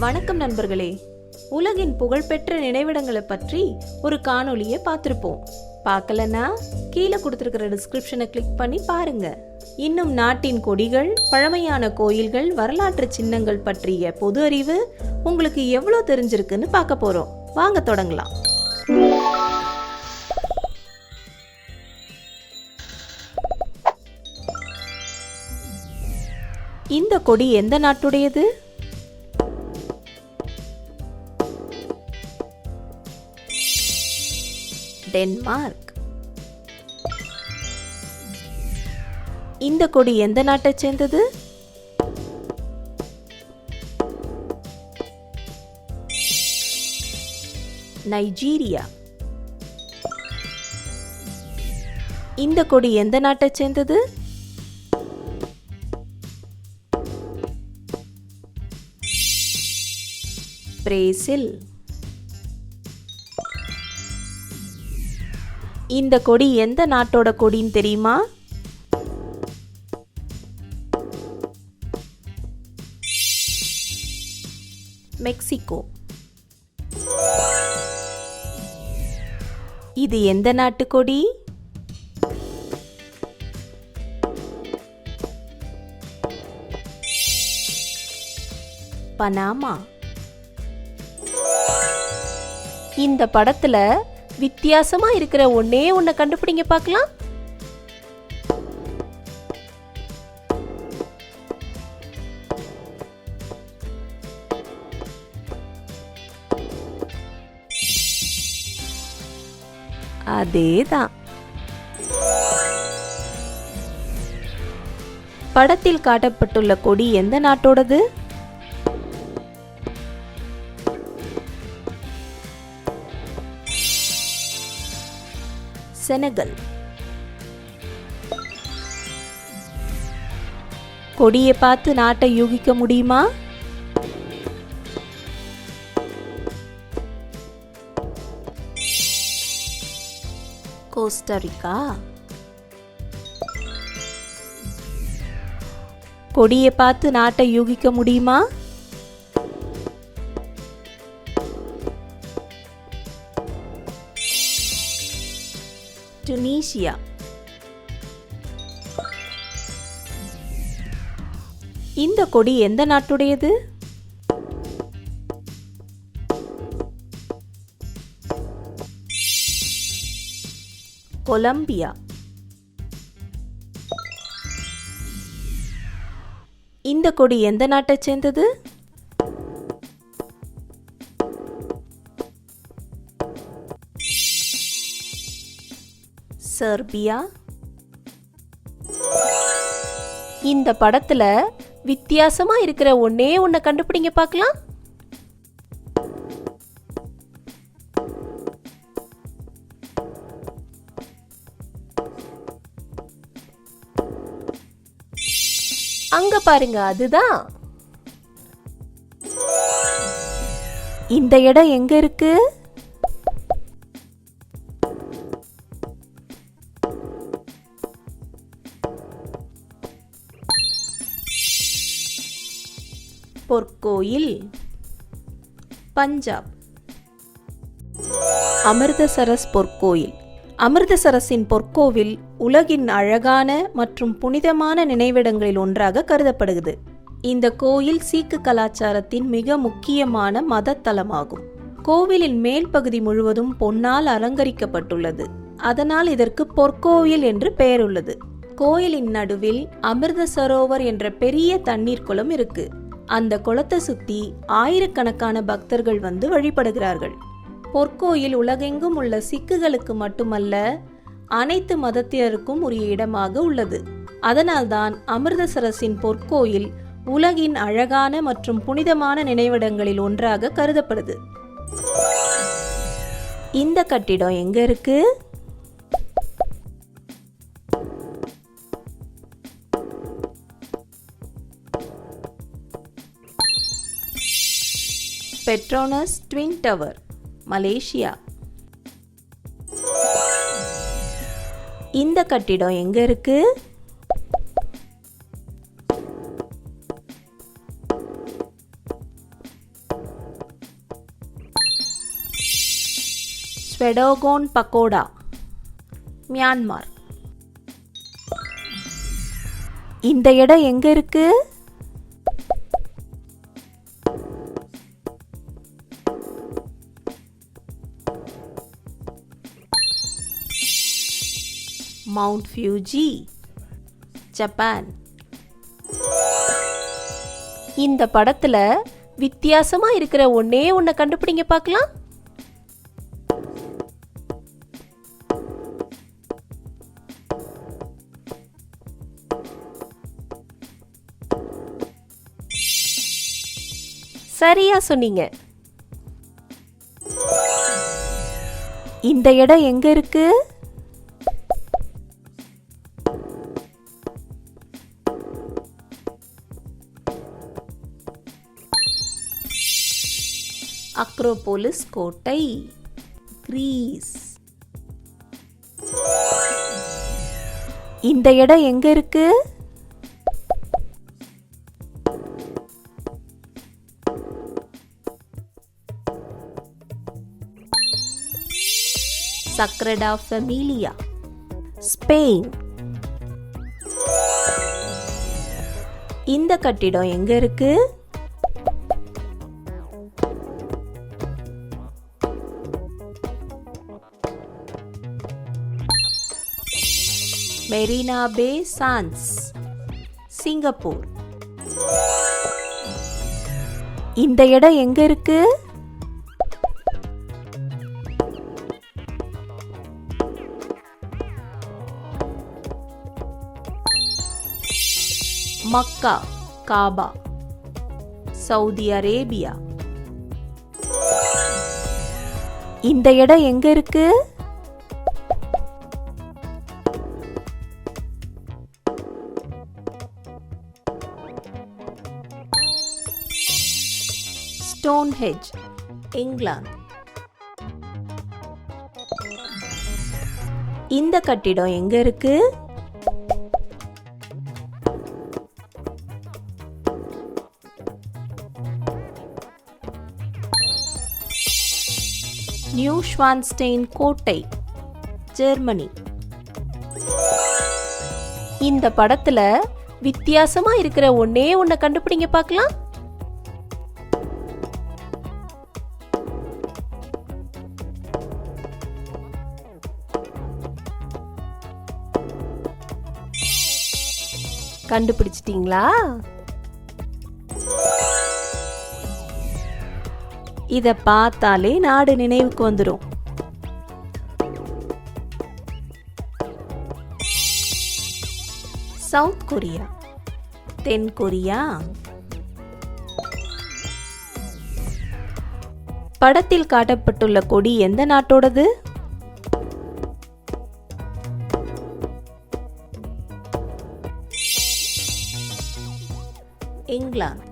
வணக்கம் நண்பர்களே. உலகின் புகழ்பெற்ற நினைவிடங்களை பற்றி ஒரு காணொளியை பார்த்துருப்போம். பார்க்கலன்னா கீழே கொடுத்துருக்கிற டிஸ்கிரிப்ஷனை கிளிக் பண்ணி பாருங்க. இன்னும் நாட்டின் கொடிகள் பழமையான கோயில்கள் வரலாற்று சின்னங்கள் பற்றிய பொது அறிவு உங்களுக்கு எவ்வளோ தெரிஞ்சிருக்குன்னு பார்க்க போகிறோம் வாங்க தொடங்கலாம். இந்த கொடி எந்த நாட்டுடையது? டென்மார்க். இந்த கொடி எந்த நாட்டை சேர்ந்தது? நைஜீரியா. இந்த கொடி எந்த நாட்டை சேர்ந்தது? பிரேசில். இந்த கொடி எந்த நாட்டோட கொடின்னு தெரியுமா? மெக்சிகோ. இது எந்த நாட்டு கொடி? பனாமா. இந்த படத்துல வித்தியாசமா இருக்கிற ஒன்னே ஒன்ன கண்டுபிடிங்க பார்க்கலாம். அதேதான். படத்தில் காட்டப்பட்டுள்ள கொடி எந்த நாட்டோடது? செனகல். கொடியை பார்த்து நாட்டை யூகிக்க முடியுமா? கோஸ்டரிக்கா கொடியை பார்த்து நாட்டை யூகிக்க முடியுமா? டுனீஷியா இந்த கொடி எந்த நாட்டுடையது? கொலம்பியா. இந்த கொடி எந்த நாட்டைச் சேர்ந்தது? செர்பியா இந்த படத்துல வித்தியாசமா இருக்கிற ஒன்னே ஒன்ன கண்டுபிடிங்க பார்க்கலாம் அங்க பாருங்க அதுதான். இந்த இடம் எங்க இருக்கு? கோயில். பஞ்சாப். அமிர்தசரஸ் பொற்கோயில். அமிர்தசரஸின் பொற்கோவில் உலகின் அழகான மற்றும் புனிதமான நினைவிடங்களில் ஒன்றாக கருதப்படுகிறது. இந்த கோயில் சீக்கு கலாச்சாரத்தின் மிக முக்கியமான மத தலமாகும். கோவிலின் மேல் பகுதி முழுவதும் பொன்னால் அலங்கரிக்கப்பட்டுள்ளது. அதனால் இதற்கு பொற்கோயில் என்று பெயர் உள்ளது கோயிலின் நடுவில் அமிர்த சரோவர் என்ற பெரிய தண்ணீர் குளம் இருக்கு. அந்த குளத்தை சுத்தி ஆயிரக்கணக்கான பக்தர்கள் வந்து வழிபடுகிறார்கள். பொற்கோயில் உலகெங்கும் உள்ள சிக்குகளுக்கு மட்டுமல்ல அனைத்து மதத்தினருக்கும் உரிய இடமாக உள்ளது. அதனால்தான் அமிர்தசரஸின் பொற்கோயில் உலகின் அழகான மற்றும் புனிதமான நினைவிடங்களில் ஒன்றாக கருதப்படுது. இந்த கட்டிடம் எங்க இருக்கு? பெட்ரோனஸ் ட்வின் டவர் மலேசியா இந்த கட்டிடம் எங்க இருக்கு? ஸ்வெடோகோன் பக்கோடா மியான்மார் இந்த இடம் எங்க இருக்குது மவுண்ட் ஃபியூஜி ஜப்பான் இந்த படத்துல வித்தியாசமா இருக்கிற ஒன்னே ஒன்ன கண்டுபிடிங்க பார்க்கலாம். சரியா சொன்னீங்க. இந்த இடம் எங்க இருக்கு? அக்ரோபோலிஸ் கோட்டை கிரீஸ் இந்த இடம் எங்க இருக்கு? சக்ரடா ஃபெமிலியா ஸ்பெயின் இந்த கட்டிடம் எங்க இருக்கு? Marina Bay Sands Singapore. இந்த இடம் எங்க இருக்கு? Makkah Kaaba Saudi Arabia. இந்த இடம் எங்க இருக்கு? ஸ்டோன்ஹெஜ் இங்கிலாந்து இந்த கட்டிடம் எங்க இருக்கு? நியூ ஷ்வான்ஸ்டெயின் கோட்டை ஜெர்மனி. இந்த படத்துல வித்தியாசமா இருக்கிற ஒன்னே ஒன்ன கண்டுபிடிங்க பார்க்கலாம். கண்டுபிடிச்சிட்டீங்களா? இத பார்த்தாலே நாடு நினைவுக்கு வந்துடும் சவுத் கொரியா. தென் கொரியா. படத்தில் காட்டப்பட்டுள்ள கொடி எந்த நாட்டோடது? இங்கிலாந்து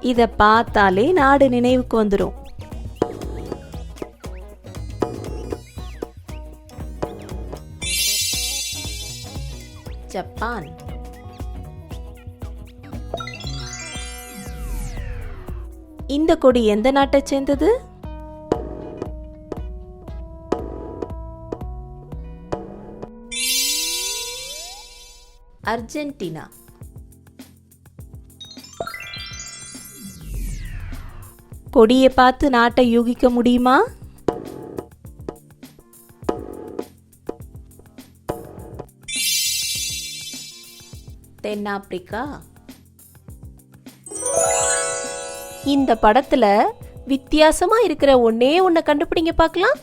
இத பார்த்தாலே நாடு நினைவுக்கு வந்துடும் ஜப்பான். இந்த கொடி எந்த நாட்டை சேர்ந்தது? அர்ஜென்டினா. கொடியை பார்த்து நாட்டை யூகிக்க முடியுமா? தென்னாப்பிரிக்கா. இந்த படத்துல வித்தியாசமா இருக்கிற ஒன்னே ஒன்ன கண்டுபிடிங்க பார்க்கலாம்.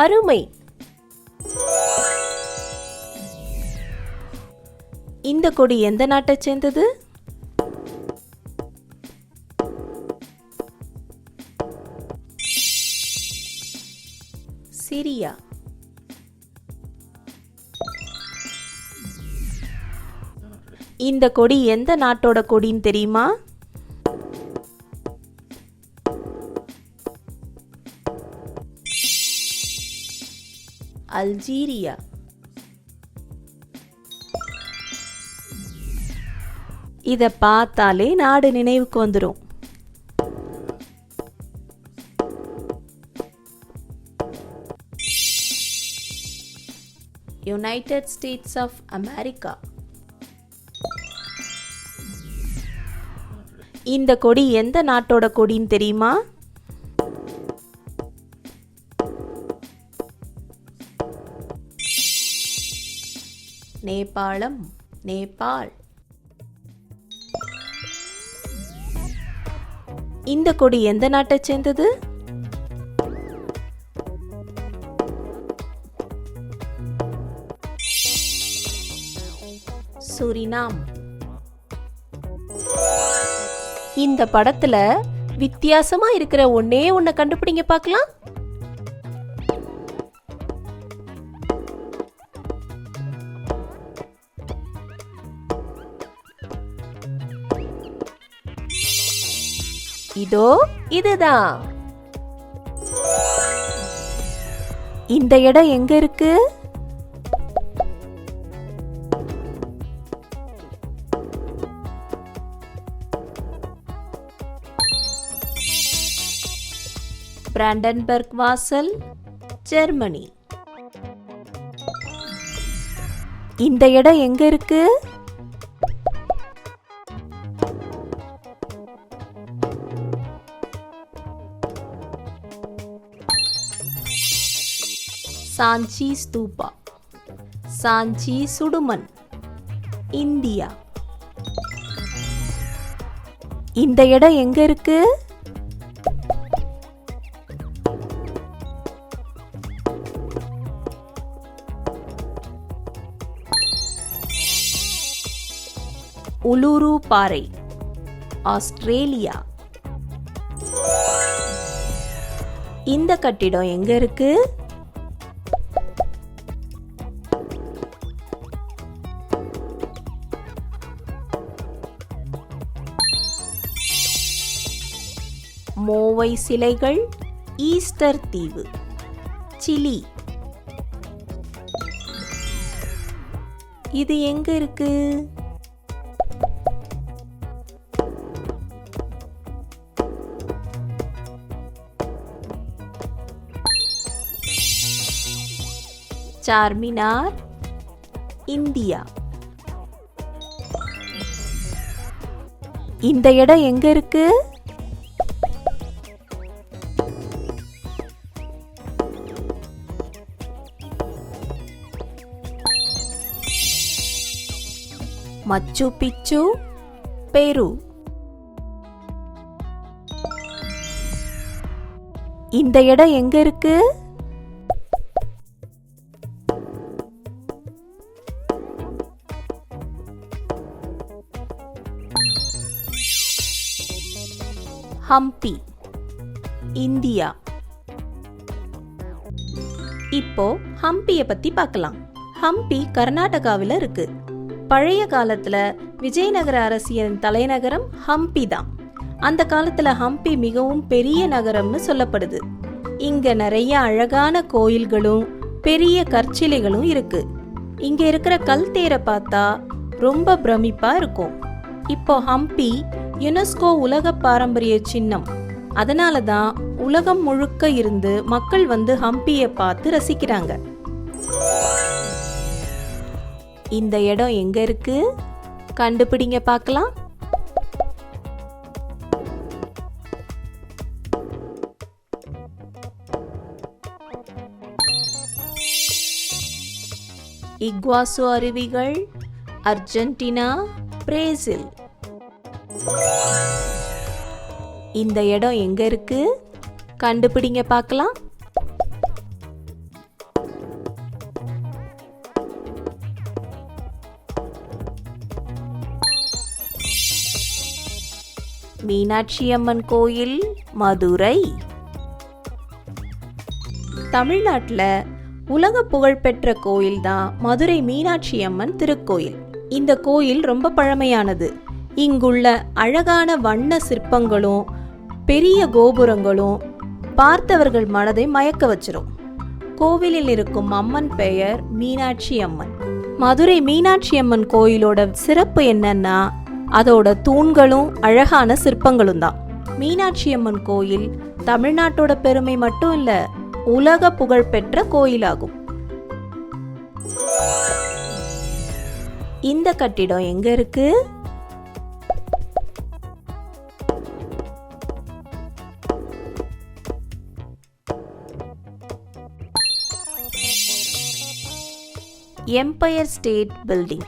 அருமை. இந்த கொடி எந்த நாட்டை சேர்ந்தது? சிரியா. இந்த கொடி எந்த நாட்டோட கொடின்னு தெரியுமா? அல்ஜீரியா. இதை பார்த்தாலே நாடு நினைவுக்கு வந்துடும் யுனைடெட் ஸ்டேட்ஸ் ஆஃப் அமெரிக்கா இந்த கொடி எந்த நாட்டோட கொடின்னு தெரியுமா? நேபாளம் நேபாள். இந்த கொடி எந்த நாட்டை சேர்ந்தது? சுரினாம். இந்த படத்துல வித்தியாசமா இருக்கிற ஒன்னே ஒன்ன கண்டுபிடிங்க பார்க்கலாம். இதோ இதுதான். இந்த இடம் எங்க இருக்கு? பிராண்டன்பர்க் வாசல் ஜெர்மனி. இந்த இடம் எங்க இருக்கு? சாஞ்சி ஸ்தூபா சாஞ்சி சுடுமன் இந்தியா. இந்த இடம் எங்க இருக்கு? உலுரு பாறை ஆஸ்திரேலியா. இந்த கட்டிடம் எங்க இருக்கு? மோவை சிலைகள் ஈஸ்டர் தீவு. சிலி. இது எங்க இருக்கு? சார்மினார் இந்தியா. இந்த இடம் எங்க இருக்கு? மச்சு பிச்சு பெரு. இந்த இடம் எங்க இருக்கு? ஹம்பி இந்தியா. இப்போ ஹம்பியை பத்தி பார்க்கலாம். ஹம்பி கர்நாடகாவில் இருக்குது பழைய காலத்தில் விஜயநகர அரசியலின் தலைநகரம் ஹம்பி தான். அந்த காலத்தில் ஹம்பி மிகவும் பெரிய நகரம்னு சொல்லப்படுது. இங்கே நிறைய அழகான கோயில்களும் பெரிய கற்சிலைகளும் இருக்கு. இங்கே இருக்கிற கல் தேரை பார்த்தா ரொம்ப பிரமிப்பாக இருக்கும். இப்போ ஹம்பி யுனெஸ்கோ உலக பாரம்பரிய சின்னம். அதனால தான் உலகம் முழுக்க இருந்து மக்கள் வந்து ஹம்பியை பார்த்து ரசிக்கிறாங்க. இந்த இடம் எங்க இருக்கு? கண்டுபிடிங்க பார்க்கலாம். இக்வாசு அருவிகள் அர்ஜென்டினா பிரேசில். இந்த இடம் எங்க இருக்கு? கண்டுபிடிங்க பார்க்கலாம். மீனாட்சி அம்மன் கோயில் மதுரை. தமிழ்நாட்டில் உலக புகழ்பெற்ற கோயில் தான் மதுரை மீனாட்சி அம்மன் திருக்கோயில். இந்த கோயில் ரொம்ப பழமையானது. இங்குள்ள அழகான வண்ண சிற்பங்களும் பெரிய கோபுரங்களும் பார்த்தவர்கள் மனதை மயக்க வச்சிரும். கோவிலில் இருக்கும் அம்மன் பெயர் மீனாட்சி அம்மன். மதுரை மீனாட்சி அம்மன் கோயிலோட சிறப்பு என்னன்னா அதோட தூண்களும் அழகான சிற்பங்களும் தான் மீனாட்சி அம்மன் கோயில் தமிழ்நாட்டோட பெருமை மட்டும் இல்ல உலக புகழ்பெற்ற கோயிலாகும். இந்த கட்டிடம் எங்க இருக்கு? Empire State Building.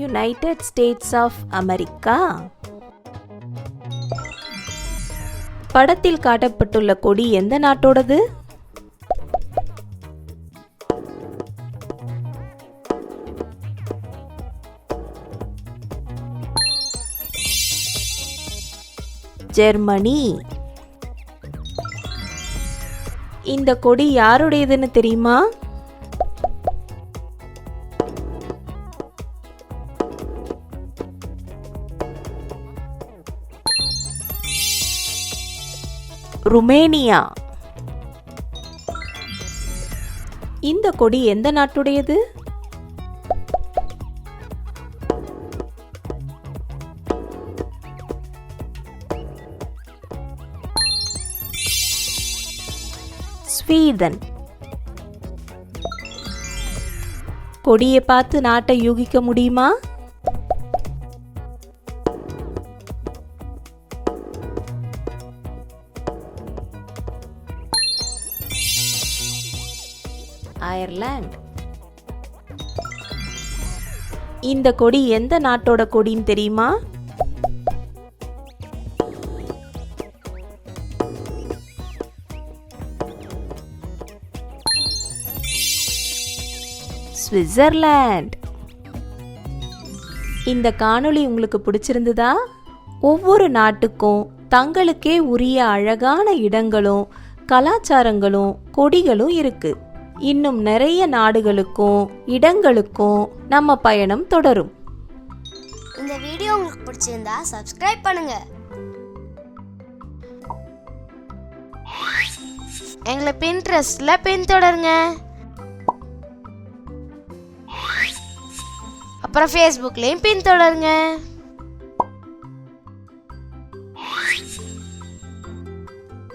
United States of America படத்தில் காட்டப்பட்டுள்ள கொடி எந்த நாட்டோடது? ஜெர்மனி. இந்த கொடி யாருடையதுன்னு தெரியுமா? ருமேனியா. இந்த கொடி எந்த நாட்டுடையது? ஸ்வீடன். கொடியை பார்த்து நாட்டை யூகிக்க முடியுமா? அயர்லாந்து. இந்த கொடி எந்த நாட்டோட கொடின்னு தெரியுமா? சுவிட்சர்லாந்து இந்த காணொளி உங்களுக்கு பிடிச்சிருந்ததா? ஒவ்வொரு நாட்டுக்கும் தங்களுக்கே உரிய அழகான இடங்களும் கலாச்சாரங்களும் கொடிகளும் இருக்கு. இன்னும் நிறைய நாடுகளுக்கும் இடங்களுக்கும் நம்ம பயணம் தொடரும். இந்த வீடியோ உங்களுக்கு பிடிச்சிருந்தா சப்ஸ்கிரைப் பண்ணுங்க. எங்களை பின்ட்ரெஸ்ட்ல பின்தொடருங்க. அப்புறம் ஃபேஸ்புக்லேயும் பின்தொடருங்க.